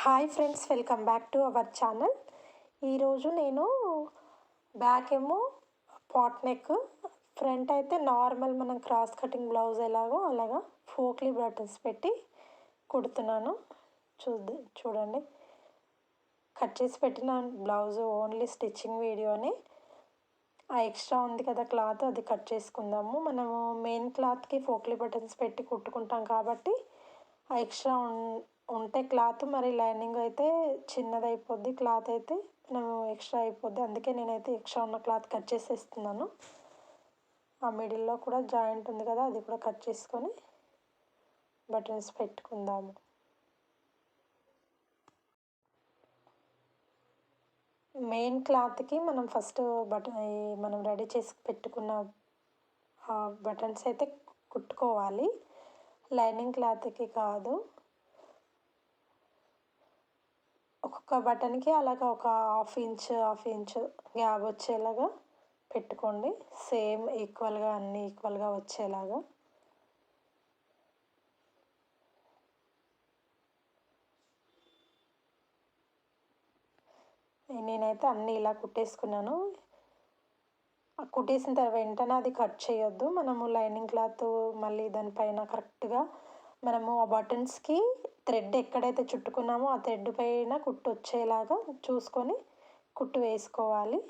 Hi friends welcome back to our channel ఈరోజు నేను back ఏమో పాట్ నెక్ ఫ్రంట్ అయితే నార్మల్ మనం క్రాస్ కటింగ్ బ్లౌజ్ ఎలాగో అలాగా ఫోక్లీ బటన్స్ పెట్టి కుడుతున్నాను. చూద్ద చూడండి. కట్ చేసి పెట్టిన బ్లౌజ్ ఓన్లీ స్టిచ్చింగ్ వీడియోని ఆ ఎక్స్ట్రా ఉంది కదా క్లాత్ అది కట్ చేసుకుందాము. మనము మెయిన్ క్లాత్కి ఫోక్లీ బటన్స్ పెట్టి కుట్టుకుంటాం కాబట్టి ఆ ఎక్స్ట్రా ఉంటే క్లాత్ మరి లైనింగ్ అయితే చిన్నది అయిపోద్ది క్లాత్ అయితే మనం ఎక్స్ట్రా అయిపోద్ది. అందుకే నేనైతే ఎక్స్ట్రా ఉన్న క్లాత్ కట్ చేసేస్తున్నాను. ఆ మిడిల్లో కూడా జాయింట్ ఉంది కదా అది కూడా కట్ చేసుకొని బటన్స్ పెట్టుకుందాము. మెయిన్ క్లాత్కి మనం ఫస్ట్ బటన్ మనం రెడీ చేసి పెట్టుకున్న బటన్స్ అయితే కుట్టుకోవాలి. లైనింగ్ క్లాత్కి కాదు. ఒక్కొక్క బటన్కి అలాగ ఒక half inch half inch gap వచ్చేలాగా పెట్టుకోండి. సేమ్ ఈక్వల్గా అన్నీ ఈక్వల్గా వచ్చేలాగా. నేనైతే అన్నీ ఇలా కుట్టేసుకున్నాను. కుట్టేసిన తర్వాత వెంటనే అది కట్ చేయొద్దు. మనము లైనింగ్ క్లాత్ మళ్ళీ దానిపైన కరెక్ట్గా మనము ఆ బటన్స్కి థ్రెడ్ ఎక్కడైతే చుట్టుకున్నామో ఆ థ్రెడ్ పైన కుట్టు వచ్చేలాగా చూసుకొని కుట్టు వేసుకోవాలి.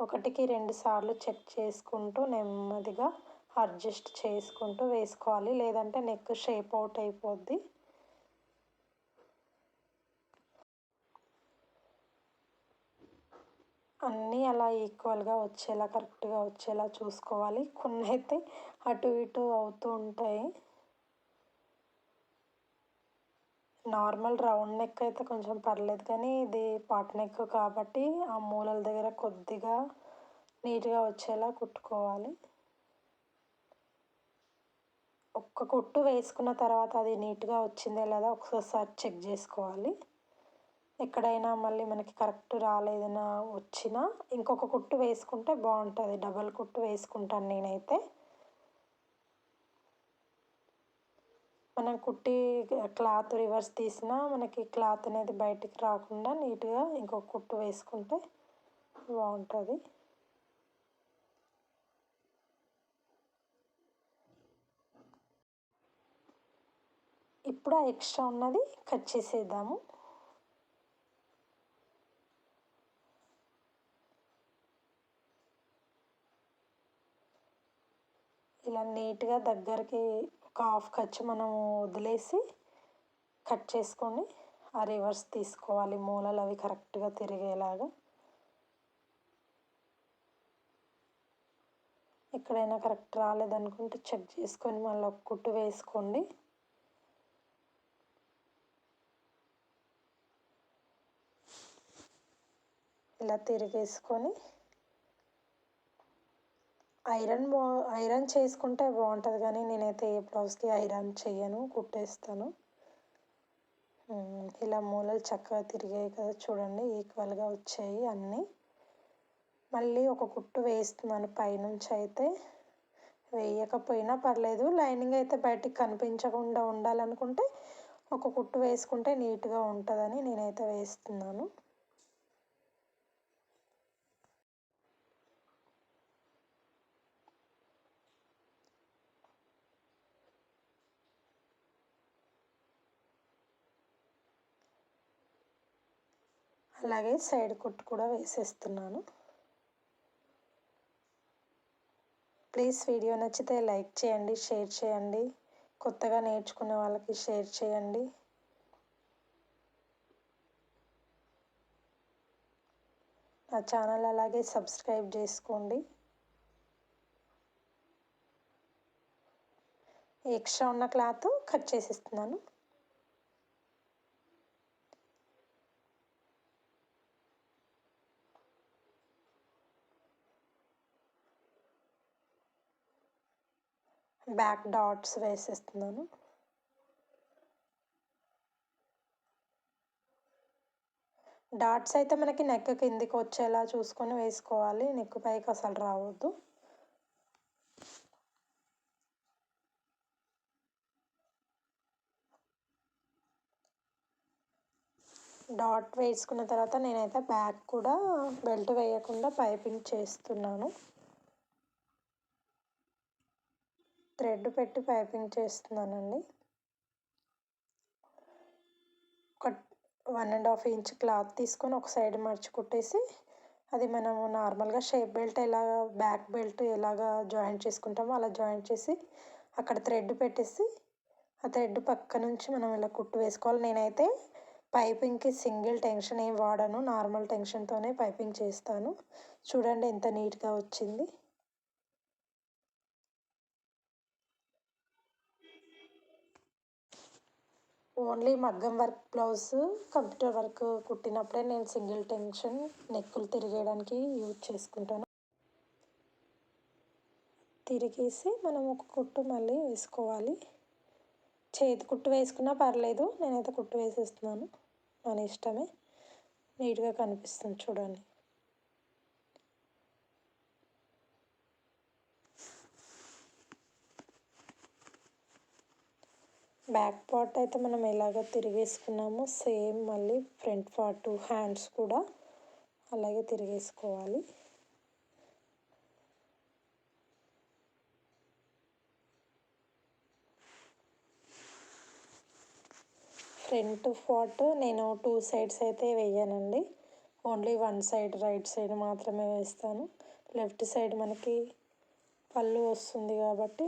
ఒకటికి రెండు సార్లు చెక్ చేసుకుంటూ నెమ్మదిగా అడ్జస్ట్ చేసుకుంటూ వేసుకోవాలి. లేదంటే నెక్ షేప్ అవుట్ అయిపోద్ది. అన్నీ అలా ఈక్వల్గా వచ్చేలా కరెక్ట్గా వచ్చేలా చూసుకోవాలి. కొన్ని అయితే అటు ఇటు అవుతూ ఉంటాయి. నార్మల్ రౌండ్ నెక్ అయితే కొంచెం పర్లేదు కానీ ఇది పాట్ నెక్ కాబట్టి ఆ మూలల దగ్గర కొద్దిగా నీట్గా వచ్చేలా కుట్టుకోవాలి. ఒక్క కుట్టు వేసుకున్న తర్వాత అది నీట్గా వచ్చిందే లేదా ఒకసారి చెక్ చేసుకోవాలి. ఎక్కడైనా మళ్ళీ మనకి కరెక్ట్ రాలేదన్నా వచ్చినా ఇంకొక కుట్టు వేసుకుంటే బాగుంటుంది. డబల్ కుట్టు వేసుకుంటాను నేనైతే. మనం కుట్టి క్లాత్ రివర్స్ తీసినా మనకి క్లాత్ అనేది బయటికి రాకుండా నీట్గా ఇంకొక కుట్టు వేసుకుంటే బాగుంటుంది ఇప్పుడు ఆ ఎక్స్ట్రా ఉన్నది కట్ చేసేద్దాము. ఇలా నీట్గా దగ్గరికి ఒక హాఫ్ ఖర్చు మనము వదిలేసి కట్ చేసుకొని ఆ రివర్స్ తీసుకోవాలి. మూలలు అవి కరెక్ట్గా తిరిగేలాగా. ఎక్కడైనా కరెక్ట్ రాలేదనుకుంటే చెక్ చేసుకొని మళ్ళీ ఒక కుట్టు వేసుకోండి. ఇలా తిరిగేసుకొని ఐరన్ బా ఐరన్ చేసుకుంటే బాగుంటుంది కానీ నేనైతే ఏ బ్లౌజ్కి ఐరన్ చేయను కుట్టేస్తాను. ఇలా మూలలు చక్కగా తిరిగాయి కదా చూడండి ఈక్వల్గా వచ్చాయి అన్నీ. మళ్ళీ ఒక కుట్టు వేస్తున్నాను పైనుంచి అయితే. వేయకపోయినా పర్లేదు లైనింగ్ అయితే బయటికి కనిపించకుండా ఉండాలనుకుంటే ఒక కుట్టు వేసుకుంటే నీట్గా ఉంటుందని నేనైతే వేస్తున్నాను. అలాగే సైడ్ కుట్టు కూడా వేసేస్తున్నాను. ప్లీజ్ వీడియో నచ్చితే లైక్ చేయండి షేర్ చేయండి. కొత్తగా నేర్చుకునే వాళ్ళకి షేర్ చేయండి. నా ఛానల్ అలాగే సబ్స్క్రైబ్ చేసుకోండి. ఎక్స్ట్రా ఉన్న క్లాత్ కట్ చేసిస్తున్నాను. బ్యాక్ డాట్స్ వేసేస్తున్నాను. డాట్స్ అయితే మనకి నెక్ కిందికి వచ్చేలా చూసుకొని వేసుకోవాలి. నెక్ పైకి అసలు రావద్దు. డాట్ వేసుకున్న తర్వాత నేనైతే బ్యాక్ కూడా బెల్ట్ వేయకుండా పైపింగ్ చేస్తున్నాను. థ్రెడ్ పెట్టి పైపింగ్ చేస్తున్నానండి ఒక one and half inch cloth తీసుకొని ఒక సైడ్ మర్చి కుట్టేసి అది మనము నార్మల్గా షేప్ బెల్ట్ ఎలా బ్యాక్ బెల్ట్ ఎలాగా జాయింట్ చేసుకుంటామో అలా జాయింట్ చేసి అక్కడ థ్రెడ్ పెట్టేసి ఆ థ్రెడ్ పక్క నుంచి మనం ఇలా కుట్టు వేసుకోవాలి. నేనైతే పైపింగ్కి సింగిల్ టెన్షన్ ఏం వాడను నార్మల్ టెన్షన్తోనే పైపింగ్ చేస్తాను. చూడండి ఎంత నీట్గా వచ్చింది. ఓన్లీ మగ్గం వర్క్ బ్లౌజ్ కంప్యూటర్ వర్క్ కుట్టినప్పుడే నేను సింగిల్ టెన్షన్ నెక్కులు తిరిగేయడానికి యూజ్ చేసుకుంటాను. తిరిగేసి మనం ఒక కుట్టు మళ్ళీ వేసుకోవాలి. చేతి కుట్టు వేసుకున్నా పర్లేదు నేనైతే కుట్టు వేసేస్తున్నాను. మన ఇష్టమే. నీట్గా కనిపిస్తుంది చూడండి. బ్యాక్ పార్ట్ అయితే మనం ఎలాగ తిరిగేసుకున్నామో. సేమ్ మళ్ళీ ఫ్రంట్ పార్ట్ హ్యాండ్స్ కూడా అలాగే తిరిగేసుకోవాలి. ఫ్రంట్ పార్ట్ నేను టూ సైడ్స్ అయితే వేయనండి. Only one side right side మాత్రమే వేస్తాను. లెఫ్ట్ సైడ్ మనకి పళ్ళు వస్తుంది కాబట్టి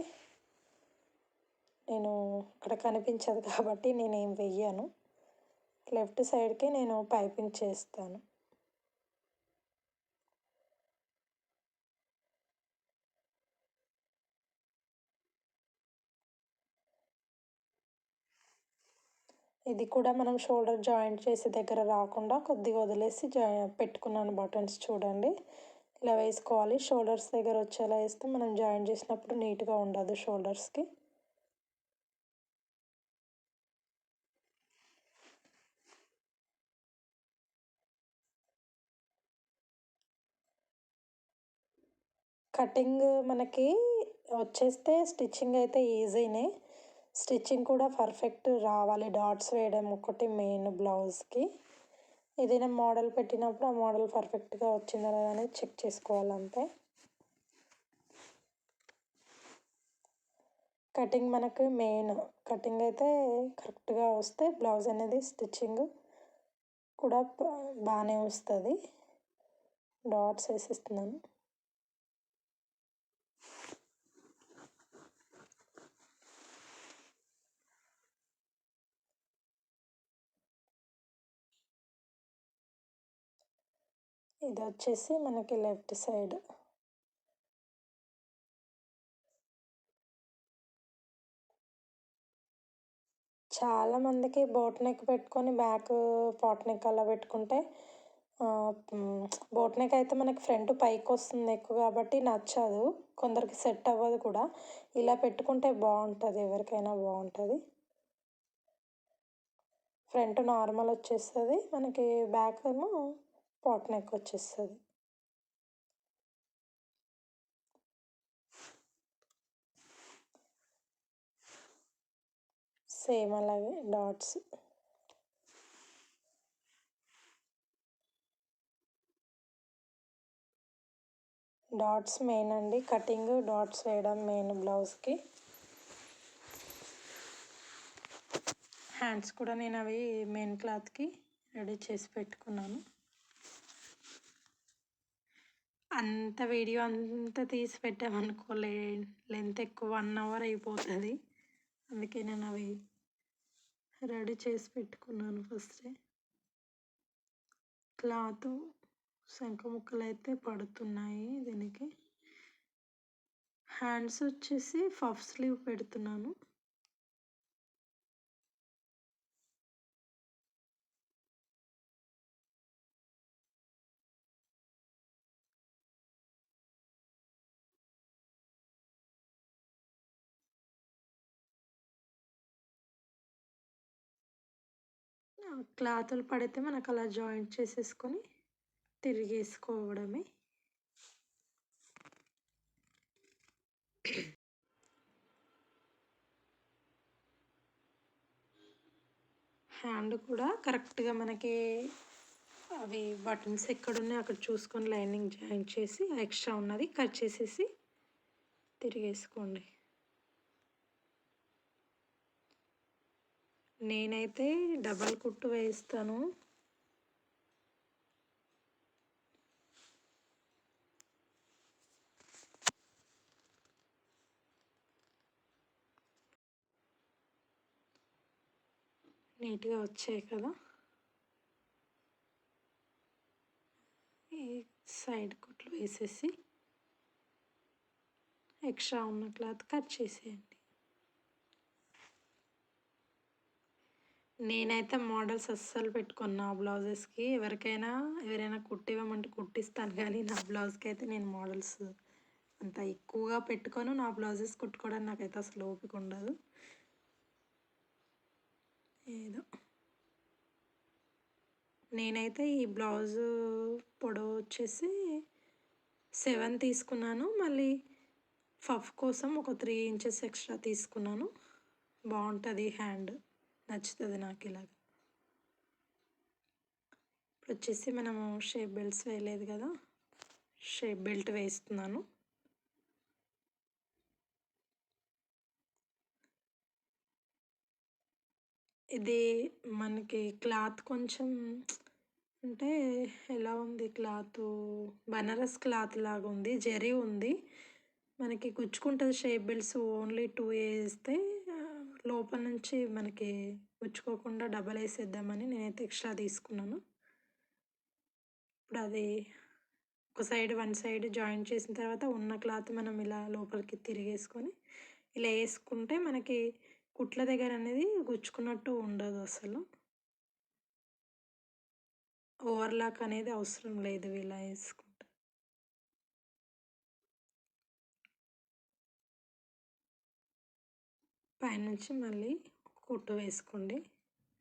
నేను ఇక్కడ కనిపించదు కాబట్టి నేనేం వెయ్యను. లెఫ్ట్ సైడ్కి నేను పైపింగ్ చేస్తాను. ఇది కూడా మనం షోల్డర్ జాయింట్ చేసే దగ్గర రాకుండా కొద్దిగా వదిలేసి పెట్టుకున్నాను బటన్స్ చూడండి. ఇలా వేసుకోవాలి. షోల్డర్స్ దగ్గర వచ్చేలా వేస్తే మనం జాయిన్ చేసినప్పుడు నీట్గా ఉండదు షోల్డర్స్కి. కటింగ్ మనకి వచ్చేస్తే స్టిచ్చింగ్ అయితే ఈజీనే. స్టిచ్చింగ్ కూడా పర్ఫెక్ట్ రావాలి. డాట్స్ వేయడం ఒకటి మెయిన్ బ్లౌజ్కి. ఏదైనా మోడల్ పెట్టినప్పుడు ఆ మోడల్ పర్ఫెక్ట్గా వచ్చిందా లేదా అనేది చెక్ చేసుకోవాలంతే. కటింగ్ మనకు మెయిన్. కటింగ్ అయితే కరెక్ట్గా వస్తే బ్లౌజ్ అనేది స్టిచ్చింగ్ కూడా బాగానే వస్తుంది. డాట్స్ వేసిస్తున్నాను. ఇది వచ్చేసి మనకి లెఫ్ట్ సైడ్. చాలామందికి బోట్ నెక్ పెట్టుకొని బ్యాక్ పాట్ నెక్ అలా పెట్టుకుంటే బోట్ నెక్ అయితే మనకి ఫ్రంట్ పైకి వస్తుంది ఎక్కువ కాబట్టి నచ్చదు. కొందరికి సెట్ అవ్వదు కూడా. ఇలా పెట్టుకుంటే బాగుంటుంది ఎవరికైనా బాగుంటుంది ఫ్రంట్ నార్మల్ వచ్చేస్తుంది. మనకి బ్యాక్ ఏమో పాట్ నెక్ వచ్చేస్తుంది సేమ్ అలాగే డాట్స్. డాట్స్ మెయిన్ అండి. కటింగ్ డాట్స్ వేయడం మెయిన్ బ్లౌజ్కి. హ్యాండ్స్ కూడా నేను అవి మెయిన్ క్లాత్కి రెడీ చేసి పెట్టుకున్నాను. అంత వీడియో అంతా తీసి పెట్టామనుకోలే లెంత్ ఎక్కువ వన్ అవర్ అయిపోతుంది. అందుకే నేను అవి రెడీ చేసి పెట్టుకున్నాను ఫస్టే. క్లాత్ శంఖ ముక్కలు అయితే పడుతున్నాయి దీనికి. హ్యాండ్స్ వచ్చేసి ఫఫ్ స్లీవ్ పెడుతున్నాను. క్లాతులు పడితే మనకు అలా జాయింట్ చేసేసుకొని తిరిగేసుకోవడమే. హ్యాండ్ కూడా కరెక్ట్గా మనకి అవి బటన్స్ ఎక్కడున్నాయి అక్కడ చూసుకొని లైనింగ్ జాయిన్ చేసి ఎక్స్ట్రా ఉన్నది కట్ చేసేసి తిరిగేసుకోండి. నేనైతే డబల్ కుట్టు వేస్తాను నీట్గా వచ్చాయి కదా. ఈ సైడ్ కుట్లు వేసేసి ఎక్స్ట్రా ఉన్న క్లాత్ కట్ చేసేయండి. నేనైతే మోడల్స్ అస్సలు పెట్టుకున్నా బ్లౌజెస్కి. ఎవరికైనా ఎవరైనా కుట్టివ్వమంటే కుట్టిస్తాను కానీ నా బ్లౌజ్కి అయితే నేను మోడల్స్ అంత ఎక్కువగా పెట్టుకోను. నా బ్లౌజెస్ కుట్టుకోవడానికి నాకైతే అసలు ఓపిక ఉండదు. ఏదో. నేనైతే ఈ బ్లౌజ్ పొడవు వచ్చేసి సెవెన్ తీసుకున్నాను. మళ్ళీ ఫఫ్ కోసం ఒక త్రీ ఇంచెస్ ఎక్స్ట్రా తీసుకున్నాను. బాగుంటుంది హ్యాండ్. నచ్చుతుంది నాకు ఇలాగ ఇప్పుడు వచ్చేసి మనము షేప్ బెల్ట్స్ వేయలేదు కదా షేప్ బెల్ట్ వేస్తున్నాను. ఇది మనకి క్లాత్ కొంచెం అంటే ఎలా ఉంది క్లాత్? బనారస్ క్లాత్ లాగా ఉంది జరీ ఉంది. మనకి గుచ్చుకుంటుంది షేప్ బెల్ట్స్ ఓన్లీ టూ వేస్తే లోపల నుంచి మనకి గుచ్చుకోకుండా డబల్ వేసేద్దామని నేనైతే ఎక్స్ట్రా తీసుకున్నాను. ఇప్పుడు అది ఒక సైడ్ వన్ సైడ్ జాయిన్ చేసిన తర్వాత ఉన్న క్లాత్ మనం ఇలా లోపలికి తిరిగేసుకొని ఇలా వేసుకుంటే మనకి కుట్ల దగ్గర అనేది గుచ్చుకున్నట్టు ఉండదు అసలు. ఓవర్లాక్ అనేది అవసరం లేదు ఇలా వేసుకుంటే పైనుంచి మళ్ళీ కుట్టు వేసుకోండి.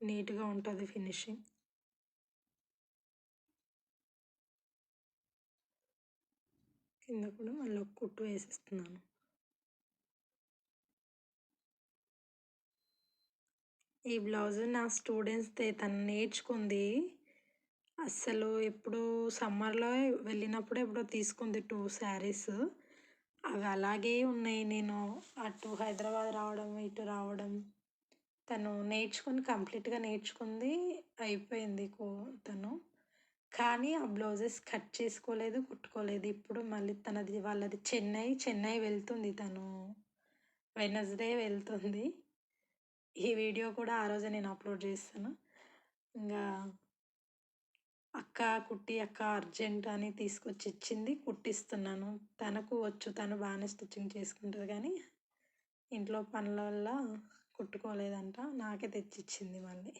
నీట్గా ఉంటుంది ఫినిషింగ్. కింద కూడా మళ్ళీ ఒక కుట్టు వేసేస్తున్నాను. ఈ బ్లౌజ్ నా స్టూడెంట్స్ తను నేర్చుకుంది. అస్సలు ఎప్పుడు సమ్మర్లో వెళ్ళినప్పుడు ఎప్పుడో తీసుకుంది టూ శారీస్. అవి అలాగే ఉన్నాయి. నేను అటు హైదరాబాద్ రావడం ఇటు రావడం తను నేర్చుకుని కంప్లీట్గా నేర్చుకుంది అయిపోయింది తను. కానీ ఆ బ్లౌజెస్ కట్ చేసుకోలేదు కుట్టుకోలేదు. ఇప్పుడు మళ్ళీ తనది వాళ్ళది చెన్నై చెన్నై వెళ్తుంది తను. వెనస్డే వెళ్తుంది. ఈ వీడియో కూడా ఆ రోజే నేను అప్లోడ్ చేస్తాను. ఇంకా అక్క కుట్టి అక్క అర్జెంట్ అని తీసుకొచ్చి ఇచ్చింది. కుట్టిస్తున్నాను. తనకు వచ్చు తను బాగానే స్టిచ్చింగ్ చేసుకుంటుంది కానీ ఇంట్లో పనుల వల్ల కుట్టుకోలేదంట. నాకే తెచ్చిచ్చింది మళ్ళీ.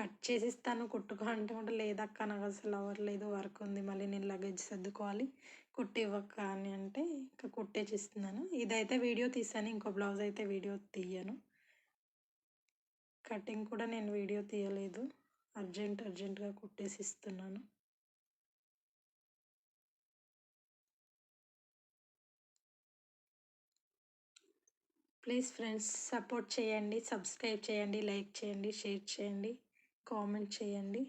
కట్ చేసి ఇస్తాను కుట్టుకో అంటే కూడా లేదక్క నాకు అసలు అవ్వట్లేదు వర్క్ ఉంది. మళ్ళీ నేను లగేజ్ సర్దుకోవాలి. కుట్టి ఇవ్వక్క అని అంటే ఇంకా కుట్టేసి ఇస్తున్నాను ఇదైతే వీడియో తీసాను. ఇంకో బ్లౌజ్ అయితే వీడియో తీయను. కటింగ్ కూడా నేను వీడియో తీయలేదు. అర్జెంట్ అర్జెంటుగా కుట్టేసి ఇస్తున్నాను. ప్లీజ్ ఫ్రెండ్స్ సపోర్ట్ చేయండి సబ్స్క్రైబ్ చేయండి లైక్ చేయండి షేర్ చేయండి. కామెంట్ చేయండి.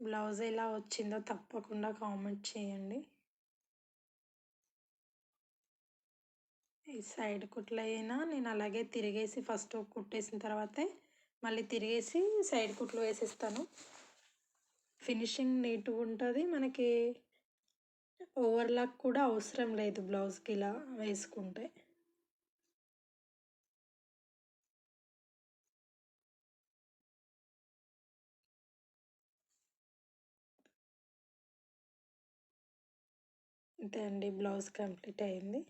బ్లౌజ్ ఎలా వచ్చిందో తప్పకుండా కామెంట్ చేయండి. ఈ సైడ్ కుట్లైనా నేను అలాగే తిరిగేసి ఫస్ట్ కుట్టేసిన తర్వాతే మళ్ళీ తిరిగేసి సైడ్ కుట్లు వేసేస్తాను. ఫినిషింగ్ నీట్గా ఉంటుంది. మనకి ఓవర్లాక్ కూడా అవసరం లేదు బ్లౌజ్కి ఇలా వేసుకుంటే. అంతే అండి. బ్లౌజ్ కంప్లీట్ అయింది.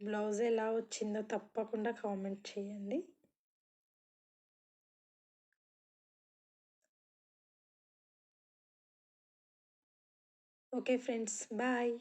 బ్లౌజ్ ఎలా వచ్చిందో తప్పకుండా కామెంట్ చేయండి. Okay friends. బాయ్.